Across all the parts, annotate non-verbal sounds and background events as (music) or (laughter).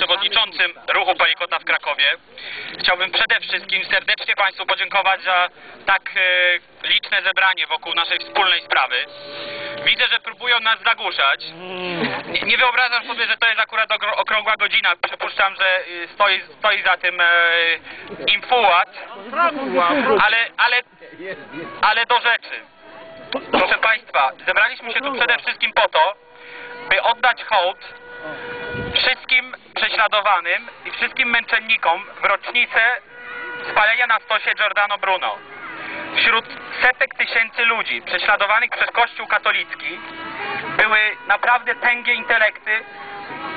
przewodniczącym ruchu Palikota w Krakowie. Chciałbym przede wszystkim serdecznie Państwu podziękować za tak e, liczne zebranie wokół naszej wspólnej sprawy. Widzę, że próbują nas zagłuszać. Nie, nie wyobrażam sobie, że to jest akurat okrągła godzina. Przypuszczam, że y, stoi, stoi za tym e. Ale, ale, ale do rzeczy. Proszę Państwa, zebraliśmy się tu przede wszystkim po to, by oddać hołd wszystkim prześladowanym i wszystkim męczennikom w rocznicę spalenia na stosie Giordano Bruno. Wśród setek tysięcy ludzi prześladowanych przez Kościół katolicki były naprawdę tęgie intelekty,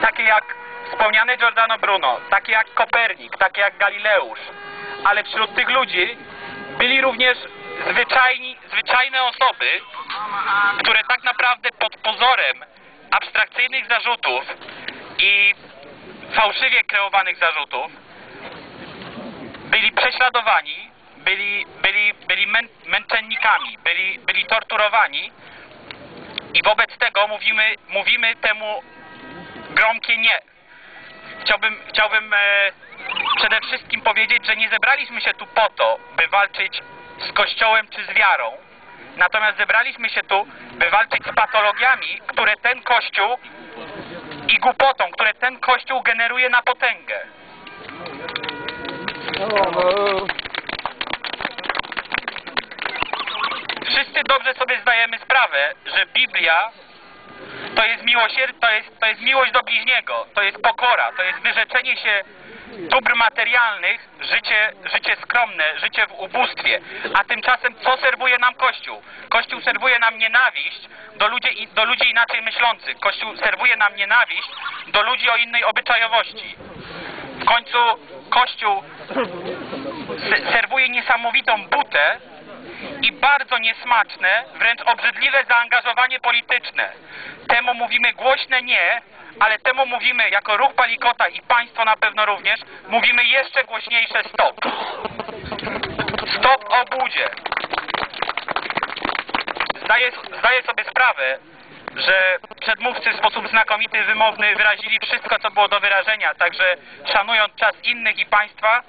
takie jak wspomniany Giordano Bruno, takie jak Kopernik, takie jak Galileusz, ale wśród tych ludzi byli również zwyczajni, zwyczajne osoby, które tak naprawdę pod pozorem abstrakcyjnych zarzutów i fałszywie kreowanych zarzutów byli prześladowani, byli, byli, byli mę, męczennikami, byli, byli torturowani i wobec tego mówimy, mówimy temu gromkie nie. Chciałbym, chciałbym e, przede wszystkim powiedzieć, że nie zebraliśmy się tu po to, by walczyć z Kościołem czy z wiarą. Natomiast zebraliśmy się tu, by walczyć z patologiami, które ten Kościół i głupotą, które ten Kościół generuje na potęgę. Wszyscy dobrze sobie zdajemy sprawę, że Biblia to jest miłosier... to jest, to jest miłość do bliźniego, to jest pokora, to jest wyrzeczenie się dóbr materialnych, życie, życie skromne, życie w ubóstwie. A tymczasem co serwuje nam Kościół? Kościół serwuje nam nienawiść do ludzi, do ludzi inaczej myślących. Kościół serwuje nam nienawiść do ludzi o innej obyczajowości. W końcu Kościół se- serwuje niesamowitą butę i bardzo niesmaczne, wręcz obrzydliwe zaangażowanie polityczne. Temu mówimy głośne nie, ale temu mówimy jako ruch Palikota i państwo na pewno również, mówimy jeszcze głośniejsze stop. Stop obudzie. Zdaję, zdaję sobie sprawę, że przedmówcy w sposób znakomity, wymowny wyrazili wszystko, co było do wyrażenia, także szanując czas innych i państwa,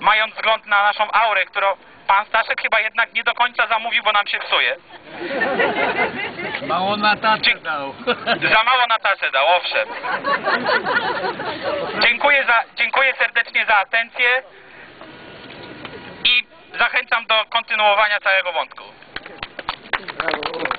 mając wzgląd na naszą aurę, którą pan Staszek chyba jednak nie do końca zamówił, bo nam się psuje. Mało na Dzie- dał. (laughs) Za mało na taszę dał, owszem. Dziękuję, za, dziękuję serdecznie za atencję i zachęcam do kontynuowania całego wątku. Brawo.